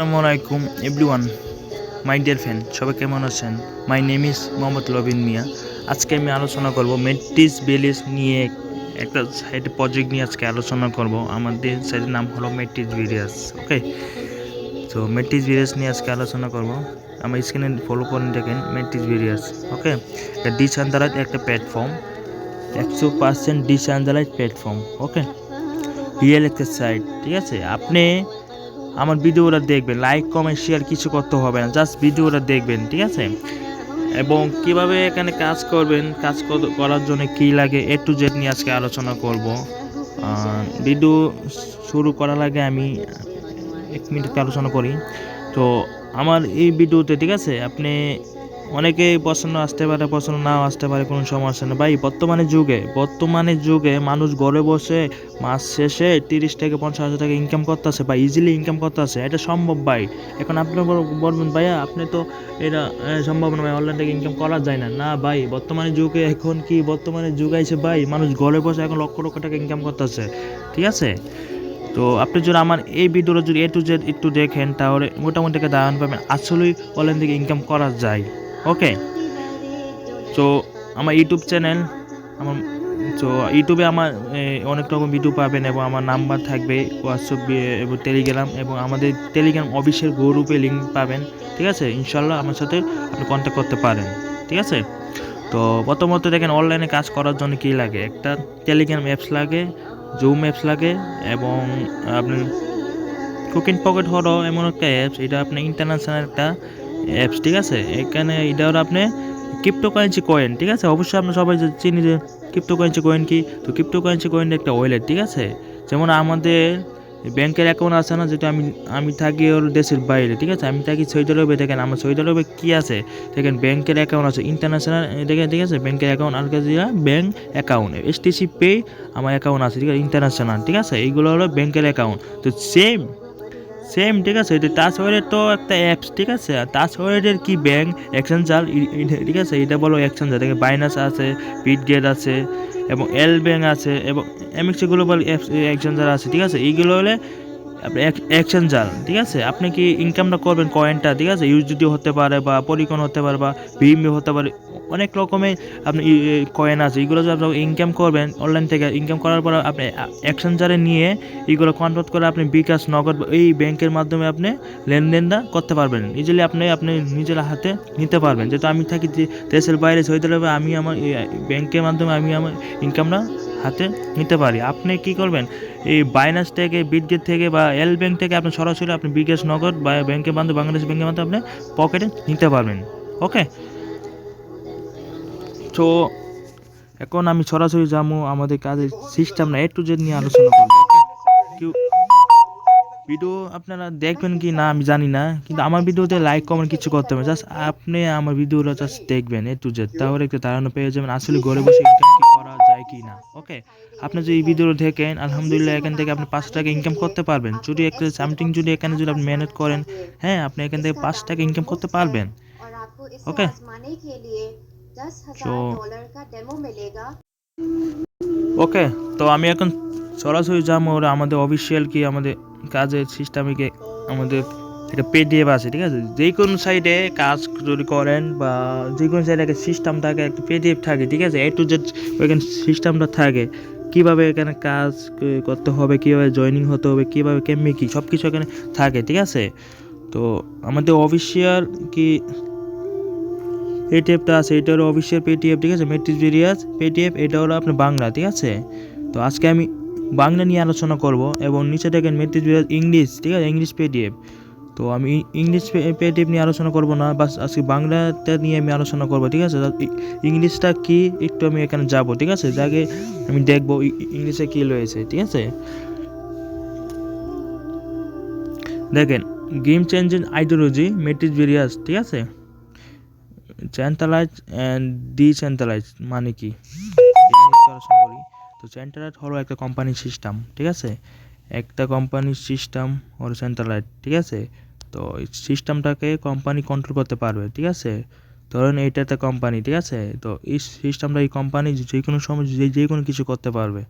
আসসালামু আলাইকুম everyone my dear friend সবাই কেমন আছেন? My name is Mohammad Lobin Miah. আজকে আমি আলোচনা করব মেট্রিস বেলিস নিয়ে একটা সাইডে প্রজেক্ট নিয়ে আজকে আলোচনা করব। আমাদের সাইডের নাম হলো মেট্রিস ভিডিয়াস ওকে তো মেট্রিস ভিডিয়াস নিয়ে আজকে আলোচনা করব। আমার স্ক্রিনে ফলো করেন দেখেন মেট্রিস ভিডিয়াস ওকে এটা ডিসেন্ট্রালাইজ একটা প্ল্যাটফর্ম একশো percent decentralise platform okay real একটা সাইট ঠিক আছে? আপনি আমার ভিডিওটা দেখবেন লাইক কমেন্ট শেয়ার কিছু করতে হবে না জাস্ট ভিডিওটা দেখবেন, ঠিক আছে? এবং কীভাবে এখানে কাজ করবেন, কাজ করার জন্য কি লাগে এ টু জেড নিয়ে আজকে আলোচনা করব। ভিডিও শুরু করার আগে আমি এক মিনিট আলোচনা করি। তো আমার এই ভিডিওতে, ঠিক আছে? আপনি অনেকে পছন্দ আসতে পারে পছন্দ নাও আসতে পারে, কোনো সমস্যা নেই। ভাই, বর্তমানে যুগে বর্তমানে যুগে মানুষ ঘরে বসে মাস শেষে তিরিশ থেকে পঞ্চাশ হাজার টাকা ইনকাম করতেছে বা ইজিলি ইনকাম করতেছে। এটা সম্ভব, ভাই? এখন আপনি বল- বলবেন, ভাইয়া, আপনি তো এটা সম্ভব না, ভাই অনলাইন থেকে ইনকাম করা যায় না। না, ভাই, বর্তমানে যুগে এখন কি, বর্তমানে যুগ আইছে, ভাই, মানুষ ঘরে বসে এখন লক্ষ লক্ষ টাকা ইনকাম করতেছে। ঠিক আছে? তো আপনি যদি আমার এই ভিডিওটা যদি এ টু জেড একটু দেখেন, তাহলে মোটামুটি একটা ধারণা পাবেন, আসলেই অনলাইন থেকে ইনকাম করা যায়। ওকে তো আমার ইউটিউব চ্যানেল আমার তো ইউটিউবে আমার অনেক রকম ভিডিও পাবেন এবং আমার নাম্বার থাকবে হোয়াটসঅ্যাপ এবং টেলিগ্রাম এবং আমাদের টেলিগ্রাম অফিসের গ্রুপে লিঙ্ক পাবেন, ঠিক আছে? ইনশাল্লাহ আমার সাথে আপনি কন্ট্যাক্ট করতে পারেন, ঠিক আছে? তো, প্রথমত দেখেন অনলাইনে কাজ করার জন্য কী লাগে? একটা টেলিগ্রাম অ্যাপস লাগে জুম অ্যাপস লাগে এবং আপনার কুকিং পকেট হলো এমন একটা অ্যাপস এটা আপনি ইন্টারন্যাশনাল একটা অ্যাপস ঠিক আছে? এখানে এটা হলো আপনি ক্রিপ্টো কারেন্সি কয়েন ঠিক আছে? অবশ্যই আপনি সবাই চিনি যে ক্রিপ্টো কারেন্সি কয়েন কি? তো ক্রিপ্টো কারেন্সি কয়েন একটা ওয়েলেট ঠিক আছে? যেমন আমাদের ব্যাংকের অ্যাকাউন্ট আছে না, যেটা আমি আমি থাকি ওর দেশের বাইরে, ঠিক আছে? আমি থাকি সৌদি আরবে, দেখেন আমার সৌদি আরবে কী আছে? দেখেন ব্যাংকের অ্যাকাউন্ট আছে ইন্টারন্যাশনাল দেখেন, ঠিক আছে? ব্যাংকের অ্যাকাউন্ট আর কাছে ব্যাংক অ্যাকাউন্ট এসটিসি পে আমার অ্যাকাউন্ট আছে, ঠিক আছে? ইন্টারন্যাশনাল ঠিক আছে? এইগুলো হলো ব্যাংকের অ্যাকাউন্ট তো সেম সেম ঠিক আছে? টাচ ওয়ালেট তো একটা অ্যাপস ঠিক আছে? আর তাজ ওয়ালেটের কি ব্যাংক এক্সচেঞ্জার ঠিক আছে? এটা বলো এক্সচেঞ্জার দেখে বাইনাস আছে বিটগেট আছে, এবং এল ব্যাংক আছে, এবং এমএক্সি গ্লোবাল চাল আছে, ঠিক আছে? এইগুলো হলে আপনি এক্সচেঞ্জার ঠিক আছে? আপনি কি ইনকামটা করবেন কয়েনটা ঠিক আছে? ইউজিডি হতে পারে বা পরিকন হতে পারে বা ভিএমবি হতে পারে, অনেক রকমের আপনি কয়েন আছে। এগুলো যদি আপনি ইনকাম করবেন অনলাইন থেকে ইনকাম করার পর আপনি এক্সচেঞ্জারে নিয়ে এগুলো কনভার্ট করে আপনি বিকাশ, নগদ এই ব্যাংকের মাধ্যমে আপনি লেনদেনটা করতে পারবেন। ইজিলি আপনি আপনি নিজের হাতে নিতে পারবেন। যেহেতু আমি থাকি দেশের বাইরে, সৌদি আমি আমার ব্যাংকের মাধ্যমে আমি আমার ইনকামটা হাতে নিতে পারি। আপনি কি করবেন? এই বাইনাস থেকে বিটগেট থেকে বা এল ব্যাংক থেকে আপনি সরাসরি আপনি বিকাশ নগদ বা ব্যাংকের মাধ্যমে বাংলাদেশ ব্যাংকের মাধ্যমে আপনি পকেটে নিতে পারবেন। ওকে তো এখন আমি সরাসরি যাব আমাদের কাজের সিস্টেম না এ টু জেড নিয়ে আলোচনা করব ভিডিও আপনারা দেখবেন কি না আমি জানি না, কিন্তু আমার ভিডিওতে লাইক কমেন্ট কিছু করতে হবে। জাস্ট আপনি আমার ভিডিওটা জাস্ট দেখবেন এ টু জেড তাহলে একটু ধারণা পেয়ে যাবেন। আসলে ঘরে বসে ইনকাম কি না ওকে আপনি যদি এই ভিডিও দেখেন, আলহামদুলিল্লাহ এখান থেকে আপনি পাঁচ টাকা ইনকাম করতে পারবেন। যদি একটা সামথিং যদি এখানে যদি আপনি ম্যানেজ করেন হ্যাঁ আপনি এখান থেকে পাঁচ টাকা ইনকাম করতে পারবেন ওকে তো ওকে তো আমি এখন সরাসরি যাব ওরা আমাদের অফিসিয়াল কি, আমাদের কাজের সিস্টেমিকে আমাদের একটা পেডিএফ আছে, ঠিক আছে? যে কোনো সাইডে কাজ যদি করেন বা যে কোনো সাইডে একটা সিস্টেম থাকে, একটা পেডিএফ থাকে, ঠিক আছে? এ টু জেড ওইখানে সিস্টেমটা থাকে। কীভাবে এখানে কাজ করতে হবে, কীভাবে জয়েনিং হতে হবে, কীভাবে কেমনি কী সব কিছু এখানে থাকে, ঠিক আছে? তো আমাদের অফিসিয়াল কি পেটিএফটা আছে, এটা হলো অফিসিয়াল পেটিএফ ঠিক আছে? মেট্রিক ভিডিয়াস পেটিএফ এটা হলো আপনার বাংলা, ঠিক আছে? তো আজকে আমি বাংলা নিয়ে আলোচনা করব এবং নিচে দেখেন মেট্রিক ভিডিয়াস ইংলিশ ঠিক আছে? ইংলিশ পেটিএফ তো আমি ইংলিশ পেটিভ নিয়ে আলোচনা করব না, বাস আজকে বাংলাটা নিয়ে আমি আলোচনা করব, ঠিক আছে? ইংলিশটা কি? একটু আমি এখানে যাব, ঠিক আছে? যাকে আমি দেখব ইংলিশে কী রয়েছে, ঠিক আছে? দেখেন গেম চেঞ্জিং আইডিওলজি মেট্রিক ভিডিয়াস ঠিক আছে? চ্যান্টালাইজ অ্যান্ড ডিসেন্ট্রালাইজ মানে কি? আলোচনা করি। তো সেন্ট্রালাইজ হলো একটা কোম্পানির সিস্টেম ঠিক আছে? একটা কোম্পানির সিস্টেম হলো সেন্ট্রালাইজ ঠিক আছে? তো এই সিস্টেমটাকে কোম্পানি কন্ট্রোল করতে পারবে, ঠিক আছে? ধরেন এইটা একটা কোম্পানি ঠিক আছে? তো এই সিস্টেমটা এই কোম্পানি যে কোনো সময় যে যে কোনো কিছু করতে পারবে।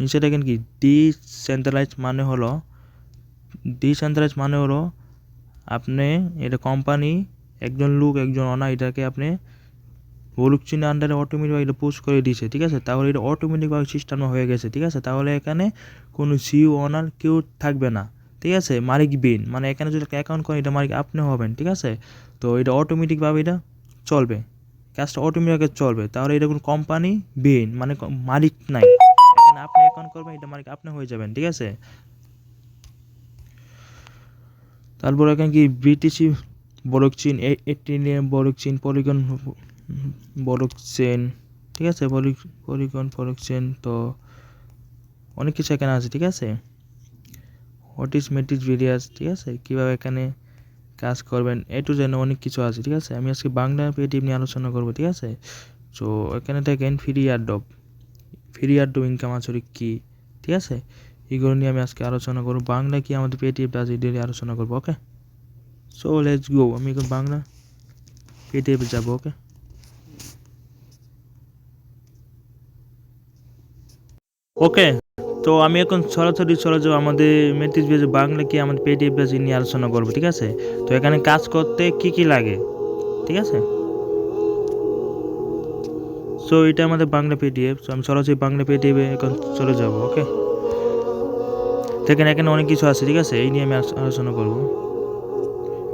নিচে দেখেন কি? ডিসেন্ট্রালাইজ মানে হলো ডিসেন্ট্রালাইজ মানে হলো আপনি এটা কোম্পানি একজন লোক, একজন অনা এটাকে আপনি ব্লকচেনের আন্ডারে অটোমেটিক এটা পোস্ট করে দিয়েছে ঠিক আছে? তাহলে এটা অটোমেটিকভাবে সিস্টেম হয়ে গেছে, ঠিক আছে? তাহলে এখানে কোনো সিও অনার কেউ থাকবে না, ঠিক আছে? মালিক বিন মানে এখানে যদি অ্যাকাউন্ট করেন, এটা মালিক আপনি হবেন, ঠিক আছে? তো এটা অটোমেটিকভাবে এটা চলবে, কাজটা অটোমেটিক চলবে। তাহলে এটা কোনো কোম্পানি বিন মানে মালিক নাই। এখানে আপনি অ্যাকাউন্ট করবেন, এটা মালিক আপনি হয়ে যাবেন, ঠিক আছে? তারপর এখানে কি BTC blockchain ATM blockchain polygon blockchain ঠিক আছে? পলিগন বরকচেন তো অনেক কিছু এখানে আছে, ঠিক আছে? হোয়াট ইজ মেট্রিক ভিডিয়াস ঠিক আছে? কীভাবে এখানে কাজ করবেন এ টু যেন অনেক কিছু আছে, ঠিক আছে? আমি আজকে বাংলা পেটিএম নিয়ে আলোচনা করব, ঠিক আছে? তো এখানে দেখেন ফ্রি অ্যাডব ফ্রি অ্যাডব ইনকাম আসলে কী, ঠিক আছে? এগুলো নিয়ে আমি আজকে আলোচনা করব। বাংলা কি আমাদের পেটিএম আছে এটা আলোচনা করব ওকে সো লেটস গো আমি এখন বাংলা পেটিএমে যাব ওকে ওকে তো আমি এখন সরাসরি চলে যাব আমাদের মেট্রিক বেজে বাংলা কি আমাদের পেটিএম বেজে নিয়ে আলোচনা করব, ঠিক আছে? তো এখানে কাজ করতে কি কি লাগে, ঠিক আছে? সো এটা আমাদের বাংলা পেটিএফ সো আমি সরাসরি বাংলা পেটিএফে এখন চলে যাব ওকে দেখেন এখানে অনেক কিছু আছে, ঠিক আছে? এই নিয়ে আমি আলোচনা করব।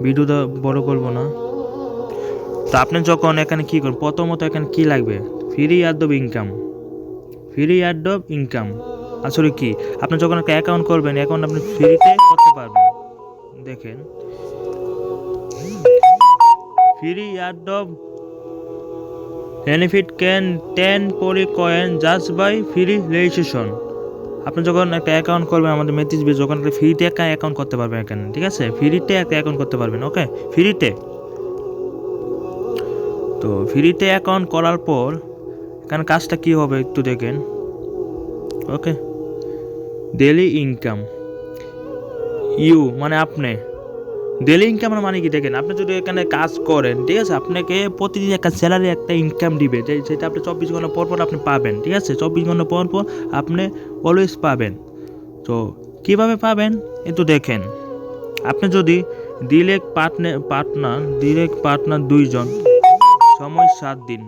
ভিডিওটা বড় করব না। তো আপনি যখন এখানে কী করবেন প্রথমত এখানে কি লাগবে? ফ্রি অ্যাডব ইনকাম ফ্রি অফ ইনকাম আসলে কি? আপনি যখন একটা অ্যাকাউন্ট করবেন অ্যাকাউন্ট আপনি ফ্রিতে করতে পারবেন। দেখেন। Free of benefit can ten poly coin just by free registration আপনি যখন একটা অ্যাকাউন্ট করবেন, আমাদের মেথিস বি যখন একটা ফ্রিতে একটা অ্যাকাউন্ট করতে পারবেন এখানে, ঠিক আছে? ফ্রিতে একটা অ্যাকাউন্ট করতে পারবেন ওকে ফ্রিতে তো ফ্রিতে অ্যাকাউন্ট করার পর এখানে কাজটা কি হবে একটু দেখেন। ওকে ডেলি ইনকাম ইউ মানে আপনি। ডেলি ইনকামের মানে কি দেখেন, আপনি যদি এখানে কাজ করেন, ঠিক আছে, আপনাকে প্রতিদিন একটা স্যালারি একটা ইনকাম দিবে যেটা আপনি চব্বিশ ঘণ্টা পর পর আপনি পাবেন, ঠিক আছে? চব্বিশ ঘণ্টা পর পর আপনি অলওয়েজ পাবেন। তো কীভাবে পাবেন? একটু দেখেন, আপনি যদি direct partner partner direct partner দুইজন, সময় সাত দিন।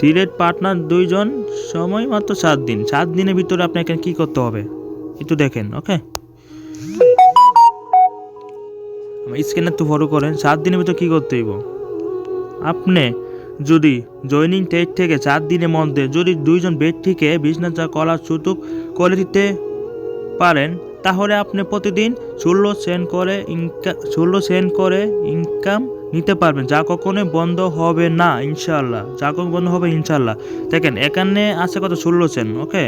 ডিলেক্ট পার্টনার দুইজন, সময় মাত্র সাত দিন। সাত দিনের ভিতরে আপনাকে কী করতে হবে? একটু দেখেন, ওকে? স্ক্যানার তো ফলো করেন, সাত দিনের ভিতরে কী করতে হইব? আপনি যদি জয়নিং ডেট থেকে চার দিনের মধ্যে যদি দুইজন ব্যক্তিকে বিজনেস করার সুযোগ করে দিতে পারেন, তাহলে আপনি প্রতিদিন ষোলো সেন্ট করে ইনকাম ষোলো সেন্ট করে ইনকাম নিতে পারবেন। যা কখনোই বন্ধ হবে না ইনশাল্লাহ যা কখনো বন্ধ হবে ইনশাল্লাহ দেখেন, এখানে আছে কত? ষোলো সেন্ট ওকে?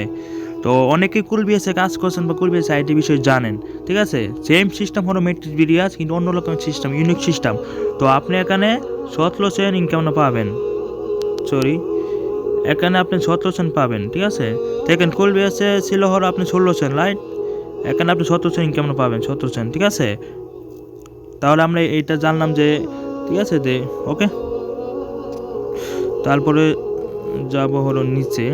তো অনেকেই কুলবিএসে কাজ করছেন বা কুলবিএস আইটি বিষয়ে জানেন, ঠিক আছে? সেম সিস্টেম হলো মেট্রিক বিরিয়াস কিন্তু অন্য রকমের সিস্টেম ইউনিক সিস্টেম তো আপনি এখানে সতেরো সেন্ট ইনকাম পাবেন। সরি এখানে আপনি সতেরো সেন্ট পাবেন, ঠিক আছে? দেখেন কুলবিএসে ছিল হলো আপনি ষোলো সেন্ট রাইট এখানে আপনি সতেরো সেন্ট ইনকাম পাবেন, সতেরো সেন্ট ঠিক আছে? তাহলে আমরা এইটা জানলাম যে ঠিক আছে দে, ওকে। তারপরে যাব হলো নিচে।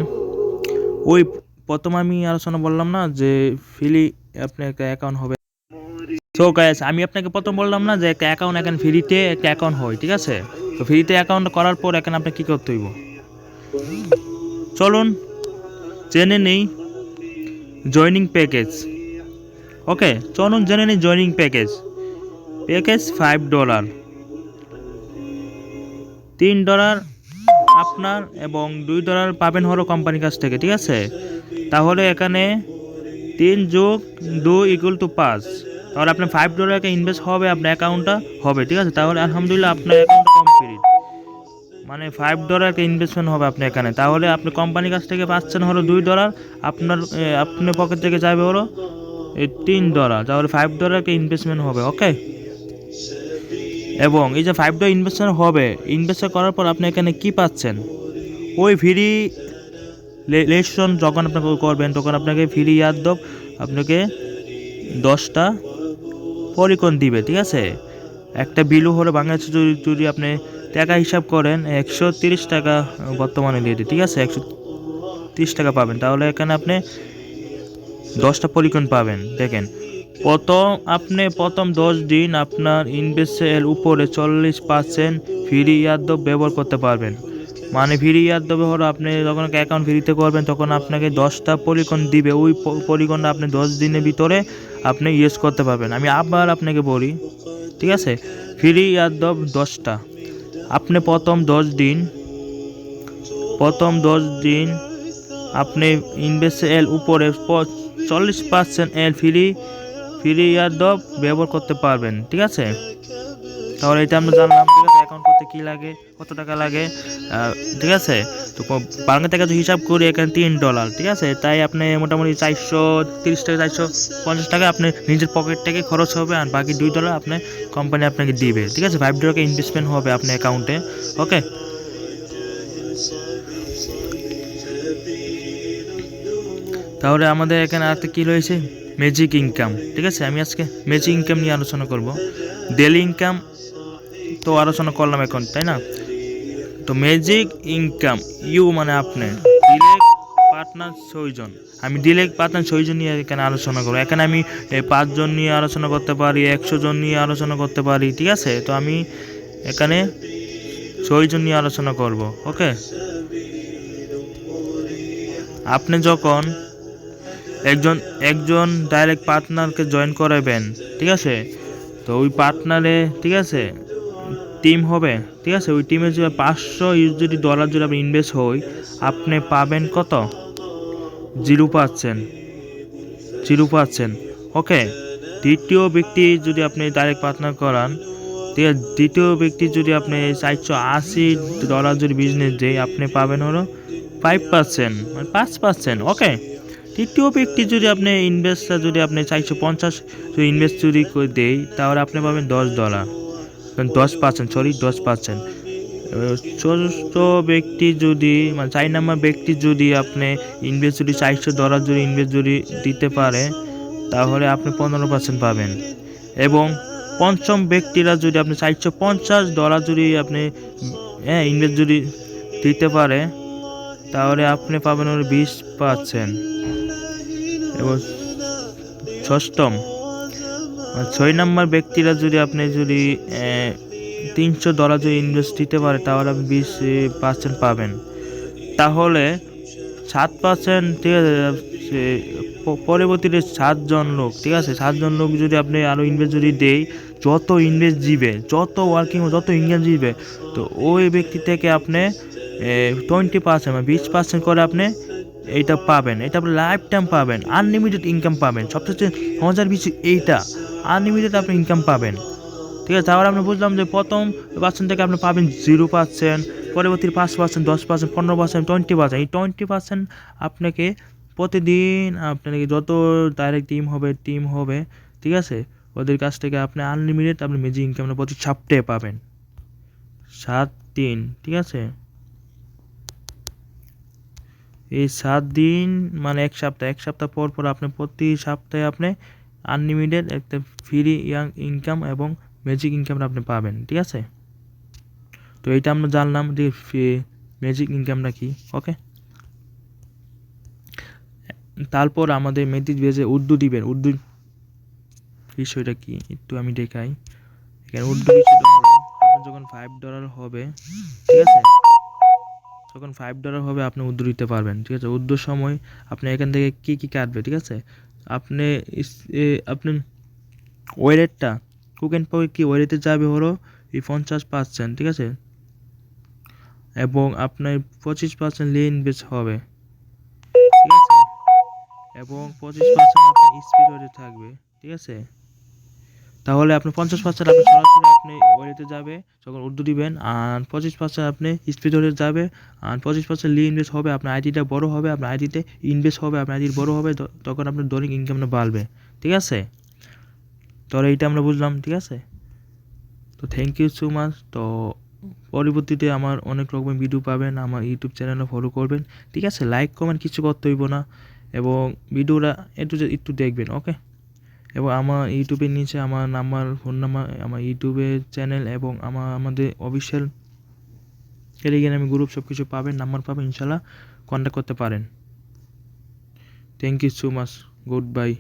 ওই প্রথম আমি আলোচনা বললাম না যে ফ্রি আপনার একটা অ্যাকাউন্ট হবে। তো গাইস আমি আপনাকে প্রথম বললাম না যে একটা অ্যাকাউন্ট এখন ফ্রিতে একটা অ্যাকাউন্ট হয়, ঠিক আছে? তো ফ্রিতে অ্যাকাউন্ট করার পর এখন আপনি কী করতে হইব? চলুন, জেনে নেই জয়নিং প্যাকেজ ওকে চলুন জেনে নিই joining package package five dollar তিন ডলার আপনার এবং দুই ডলার পাবেন হলো কোম্পানির কাছ থেকে, ঠিক আছে? তাহলে এখানে তিন যোগ দুই ইকুয়াল টু পাঁচ। তাহলে আপনার ফাইভ ডলারকে ইনভেস্ট হবে আপনার অ্যাকাউন্টটা হবে, ঠিক আছে? তাহলে আলহামদুলিল্লাহ আপনার অ্যাকাউন্টটা কমপ্লিট মানে ফাইভ ডলার একটা ইনভেস্টমেন্ট হবে আপনি এখানে। তাহলে আপনি কোম্পানির কাছ থেকে পাচ্ছেন হলো দুই ডলার আপনার আপনার পকেট থেকে যাবে হলো তিন ডলার তাহলে ফাইভ ডলার একটা ইনভেস্টমেন্ট হবে ওকে এবং এই যে ফাইভ ডলার ইনভেস্টমেন্ট হবে ইনভেস্ট করার পর আপনি এখানে কি পাচ্ছেন? ওই ফ্রি রেজিস্ট্রেশন যখন আপনি করবেন তখন আপনাকে ফ্রি ইয়াদব আপনাকে দশটা পরিকন দিবে, ঠিক আছে? একটা বিলু হলো বাংলাদেশে যদি যদি আপনি টাকা হিসাব করেন, একশো তিরিশ টাকা বর্তমানে দিয়ে দিই, ঠিক আছে? একশো তিরিশ টাকা পাবেন। তাহলে এখানে আপনি দশটা পলিকন পাবেন, দেখেন। প্রথম, আপনি প্রথম দশ দিন আপনার ইনভেস্টের উপরে চল্লিশ পার্সেন্ট ফ্রি ইয়াদ্রব ব্যবহার করতে পারবেন। মানে ফ্রি ইয়াদ্রব হলো আপনি যখন অ্যাকাউন্ট ফ্রিতে করবেন, তখন আপনাকে দশটা পলিকন দিবে। ওই পলিকনটা আপনি দশ দিনের ভিতরে আপনি ইউজ করতে পারবেন। আমি আবার আপনাকে বলি, ঠিক আছে? ফ্রি ইয়াদ্রব দশটা। আপনি প্রথম দশ দিন, প্রথম দশ দিন আপনি ইনভেস্ট এল উপরে চল্লিশ পার্সেন্ট এল ফ্রি ফ্রি ইয়ারডপ ব্যবহার করতে পারবেন, ঠিক আছে? তাহলে এটা আমরা জানলাম, ঠিক আছে? অ্যাকাউন্ট করতে কী লাগে, কত টাকা লাগে ঠিক আছে? তো বাংলা টাকা যদি হিসাব করি, এখানে তিন ডলার ঠিক আছে? তাই আপনি মোটামুটি চারশো তিরিশ টাকা চারশো পঞ্চাশ টাকা আপনি নিজের পকেট থেকে খরচ হবে আর বাকি দুই ডলার আপনি কোম্পানি আপনাকে দিবে, ঠিক আছে? ফাইভ ডলারকে ইনভেস্টমেন্ট হবে আপনার অ্যাকাউন্টে ওকে তাহলে আমাদের এখানে আর কি রয়েছে? ম্যাজিক ইনকাম ঠিক আছে? আমি আজকে ম্যাজিক ইনকাম নিয়ে আলোচনা করব। ডেলি ইনকাম তো আলোচনা করলাম এখন, তাই না? তো ম্যাজিক ইনকাম ইউ মানে আপনি ডিলেক্ট পার্টনার ছয়জন। আমি ডিলেক্ট পার্টনার ছয়জন নিয়ে এখানে আলোচনা করব। এখানে আমি পাঁচজন নিয়ে আলোচনা করতে পারি একশো জন নিয়ে আলোচনা করতে পারি, ঠিক আছে? তো আমি এখানে ছয়জন নিয়ে আলোচনা করব, ওকে? আপনি যখন একজন একজন ডাইরেক্ট পার্টনারকে জয়েন করাবেন, ঠিক আছে? তো ওই পার্টনারে ঠিক আছে? টিম হবে, ঠিক আছে? ওই টিমে যদি পাঁচশো যদি ডলার যদি আপনি ইনভেস্ট হই, আপনি পাবেন কত? জিরো পাচ্ছেন জিরো পাচ্ছেন ওকে দ্বিতীয় ব্যক্তি যদি আপনি ডাইরেক্ট পার্টনার করান, ঠিক আছে? দ্বিতীয় ব্যক্তি যদি আপনি চারশো আশি ডলার যদি বিজনেস দেয় আপনি পাবেন হলো ফাইভ পার্সেন্ট মানে পাঁচ পার্সেন্ট ওকে তৃতীয় ব্যক্তি যদি আপনি ইনভেস্টার যদি আপনি চারশো পঞ্চাশ যদি ইনভেস্ট যদি দেই, তাহলে আপনি পাবেন দশ ডলার দশ পার্সেন্ট সরি দশ পার্সেন্ট চতুর্থ ব্যক্তি যদি মানে চার নাম্বার ব্যক্তি যদি আপনি ইনভেস্ট যদি চারশো ডলার যদি ইনভেস্ট যদি দিতে পারে, তাহলে আপনি পনেরো পার্সেন্ট পাবেন। এবং পঞ্চম ব্যক্তিরা যদি আপনি চারশো পঞ্চাশ ডলার যদি আপনি হ্যাঁ ইনভেস্ট যদি দিতে পারে, তাহলে আপনি পাবেন বিশ পার্সেন্ট এবং ষষ্ঠম। ছয় নম্বর ব্যক্তিরা যদি আপনি যদি তিনশো ডলার যদি ইনভেস্ট দিতে পারে, তাহলে আপনি বিশ পার্সেন্ট পাবেন। তাহলে সাত পার্সেন্ট ঠিক আছে পরবর্তীতে সাতজন লোক, ঠিক আছে, সাতজন লোক যদি আপনি আরও ইনভেস্ট যদি দেই, যত ইনভেস্ট দিবে, যত ওয়ার্কিং যত ইনকাম দিবে, তো ওই ব্যক্তি থেকে আপনি টোয়েন্টি পার্সেন্ট মানে বিশ পার্সেন্ট করে আপনি এইটা পাবেন, এটা আপনি লাইফ টাইম পাবেন আনলিমিটেড ইনকাম পাবেন। সবচেয়ে মজার বিষয় এইটা আনলিমিটেড আপনি ইনকাম পাবেন। ঠিক আছে তাহলে আমরা বুঝলাম যে প্রথম পার্সেন্ট থেকে আপনি পাবেন জিরো পার্সেন্ট পরবর্তী পাঁচ পার্সেন্ট দশ পার্সেন্ট পনেরো পার্সেন্ট টোয়েন্টি পার্সেন্ট এই টোয়েন্টি পার্সেন্ট আপনাকে প্রতিদিন আপনাকে যত ডাইরেক্ট টিম হবে টিম হবে, ঠিক আছে, ওদের কাছ থেকে আপনি আনলিমিটেড আপনি মেজি ইনকাম প্রতি সপ্তাহে পাবেন। সাত, তিন, ঠিক আছে? এই সাত দিন মানে এক সপ্তাহ এক সপ্তাহ পর পর আপনি প্রতি সপ্তাহে আপনি আনলিমিটেড একটা ফ্রি ইয়াং ইনকাম এবং ম্যাজিক ইনকাম আপনি পাবেন, ঠিক আছে? তো এইটা আমরা জানলাম যে ম্যাজিক ইনকামটা কি ওকে তারপর আমাদের মেথিক বেজে উর্দু দিবেন, উর্দু বিষয়টা কি, একটু আমি দেখাই। এখানে উর্দু বিষয়টা যখন ফাইভ ডলার হবে, ঠিক আছে? যখন ফাইভ ডলার হবে আপনি উর্দু দিতে পারবেন, ঠিক আছে? উর্দুর সময় আপনি এখান থেকে কী কী কাটবে, ঠিক আছে? আপনি আপনি ওয়ালেটটা কুকেন পাওয়ার কি ওয়ালেটে যাবে হলো? এই পঞ্চাশ পার্সেন্ট ঠিক আছে? এবং আপনার পঁচিশ পার্সেন্ট লে ইনভেস্ট হবে, ঠিক আছে? এবং পঁচিশ পার্সেন্ট আপনার স্পিড ওয়ালেটে থাকবে, ঠিক আছে? তাহলে আপনি পঞ্চাশ পার্সেন্ট আপনি সরাসরি আপনি ওয়ালেটে যাবে, যখন উর্দু দিবেন আর পঁচিশ পার্সেন্ট আপনি স্পিড ওয়ালেটে যাবে আর পঁচিশ পার্সেন্ট লি ইনভেস্ট হবে, আপনার আইডিটা বড় হবে, আপনার আইডিতে ইনভেস্ট হবে, আপনার আইডি বড় হবে তখন আপনার দৈনিক ইনকামটা বাড়বে। ঠিক আছে? তাহলে এইটা আমরা বুঝলাম, ঠিক আছে? তো থ্যাংক ইউ সো মাচ তো পরবর্তীতে আমার অনেক রকমের ভিডিও পাবেন, আমার ইউটিউব চ্যানেলে ফলো করবেন। ঠিক আছে? লাইক কমেন্ট কিছু করতে হইব না, এবং ভিডিওটা একটু একটু দেখবেন ওকে এবং আমার ইউটিউবের নিচে আমার নাম্বার, ফোন নাম্বার, আমার ইউটিউবের চ্যানেল এবং আমার, আমাদের অফিসিয়াল টেলিগ্রামে গ্রুপ সব কিছু পাবেন, নাম্বার পাবেন ইনশাল্লাহ কন্ট্যাক্ট করতে পারেন। Thank you so much good bye